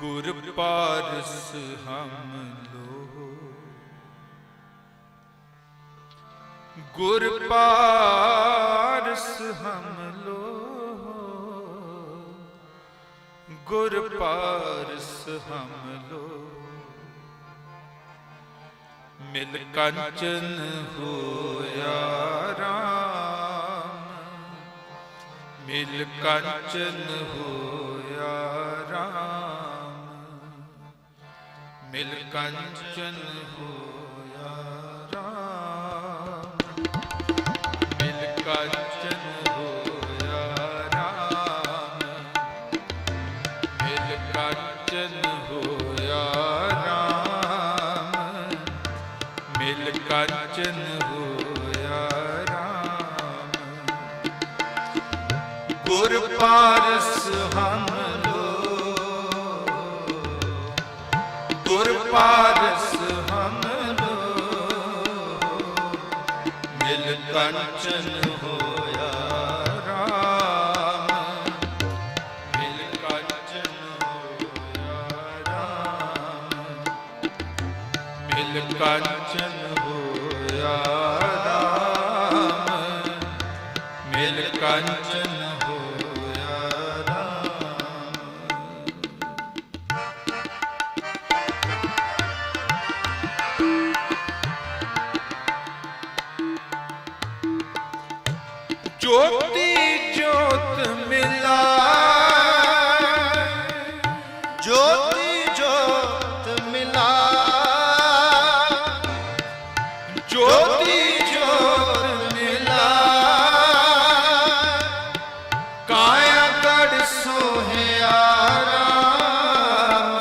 ਗੁਰ ਪਾਰਸ ਹਮ ਲੋ। ਗੁਰ ਪਾਰਸ ਹਮ ਲੋ। ਗੁਰ ਪਾਰਸ ਹਮ ਲੋ। ਮਿਲ ਕੰਚਨ ਹੋਇਆ ਰਾਮ। ਮਿਲ ਕੰਚਨ ਹੋਇਆ ਮਿਲ ਕੰਚਨ ਹੋਇਆ ਰਾਮ। ਮਿਲ ਕੰਚਨ ਹੋਇਆ ਰਾਮ। ਮਿਲ ਕੰਚਨ ਹੋਇਆ ਰਾਮ। ਮਿਲ ਕੰਚਨ ਹੋਇਆ ਰਾਮ। ਗੁਰ ਪਾਰਸ ਮਿਲ ਕੰਚਨ ਹੋਇਆ ਰਾਮ। ਮਿਲ ਕੰਚਨ ਹੋਇਆ ਰਾਮ। ਮਿਲ ਕੰਚਨ ਜੋਤੀ ਜੋਤ ਮਿਲਾ ਜੋਤੀ ਜੋਤ ਮਿਲਾ ਜੋਤੀ ਜੋਤ ਮਿਲਾ ਕਾਇਆ ਗੜ ਸੋਹਿਆ ਰਾਮ।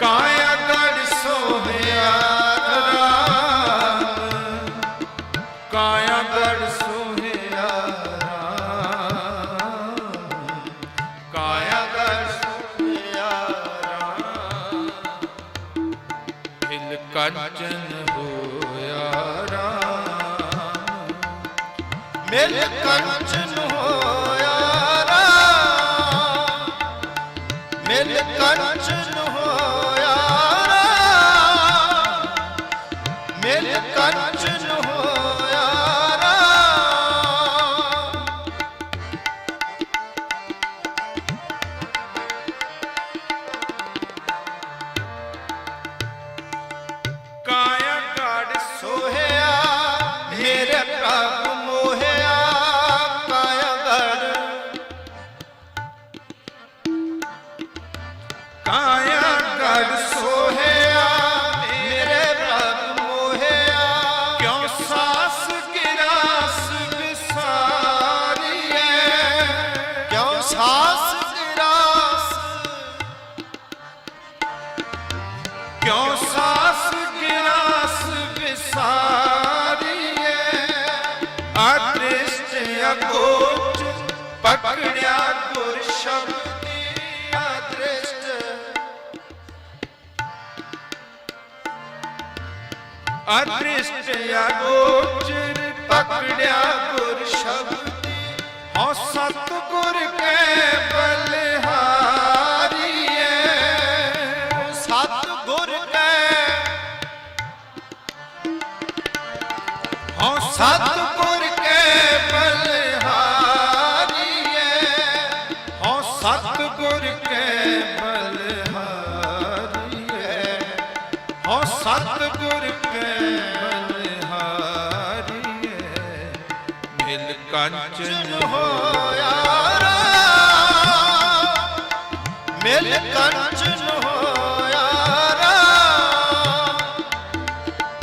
ਕਾਇਆ ਗੜ ਸੋਹਿਆ ਰਾਮ। ਕਾਇਆ ਗੜ ਸੋਹਿਆ ਮਿਲ ਕੰਚਨ ਹੋਇਆ ਰਾਮ ਮਿਲ ਕੰਚਨ ਅਦ੍ਰਿਸ਼ਟ ਅਗੋਚਰ ਪਕੜਿਆ ਗੁਰ ਸ਼ਬਦੀ ਹਉ ਸਤ ਗੁਰ ਕੈ ਬਲਿਹਾਰੀਐ। ਸਤ ਗੁਰ ਕੈ ਹਉ ਸਤ ਗੁਰ ਹਉ ਸਤ ਗੁਰ ਕੈ ਬਲਿਹਾਰੀਐ ਮਿਲ ਕੰਚਨ ਹੋਇਆ ਰਾਮ ਮਿਲ ਕੰਚਨ ਹੋਇਆ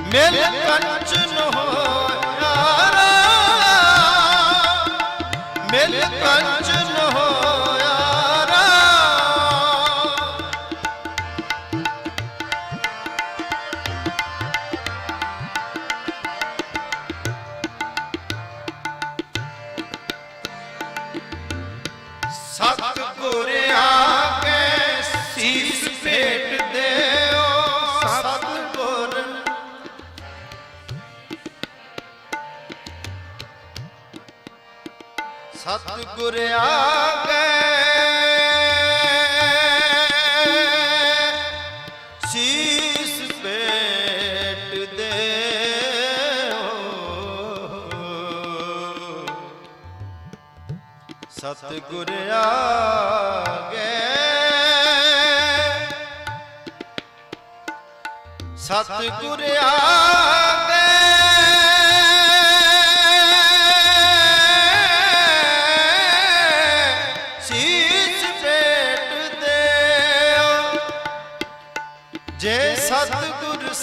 ਮਿਲ ਕੰਚਨ ਹੋਇਆ ਸਤਿਗੁਰ ਆਗੇ ਪੇਟ ਦੇ ਸਤਿਗੁਰ ਆਗੇ ਸਤਿਗੁਰ ਆਗੇ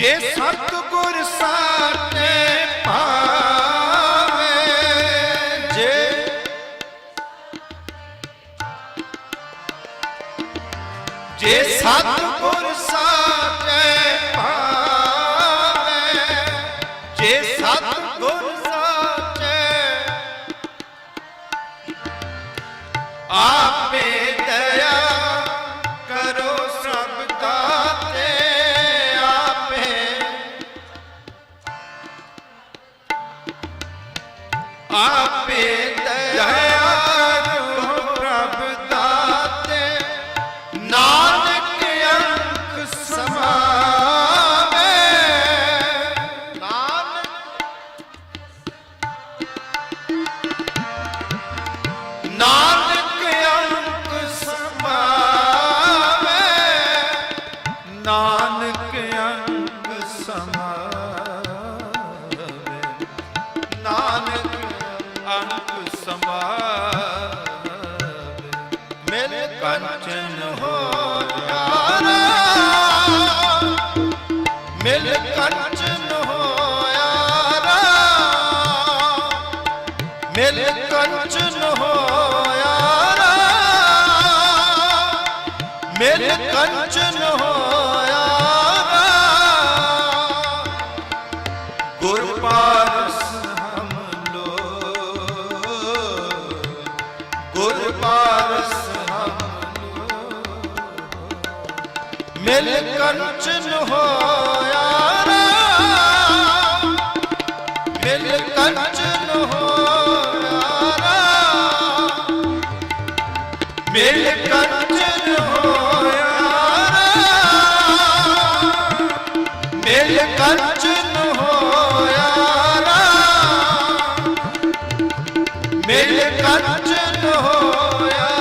ਜੇ ਸਤਿਗੁਰ ਸਾਚੇ ਪਾਵੇ ਜੇ ਜੇ ਸਤਿਗੁਰ ਸਾਚੇ ਪਾਵੇ ਮਿਲ ਕੰਚਨ ਹੋਇਆ ਮਿਲ ਕੰਚਨ ਹੋਇਆ ਗੁਰ ਪਾਰਸ ਹਮ ਲੋ। ਗੁਰ ਪਾਰਸ ਹਮ ਲੋ। ਮਿਲ ਕੰਚਨ ਹੋ ਮਿਲ ਕੱਚ ਹੋਇਆ।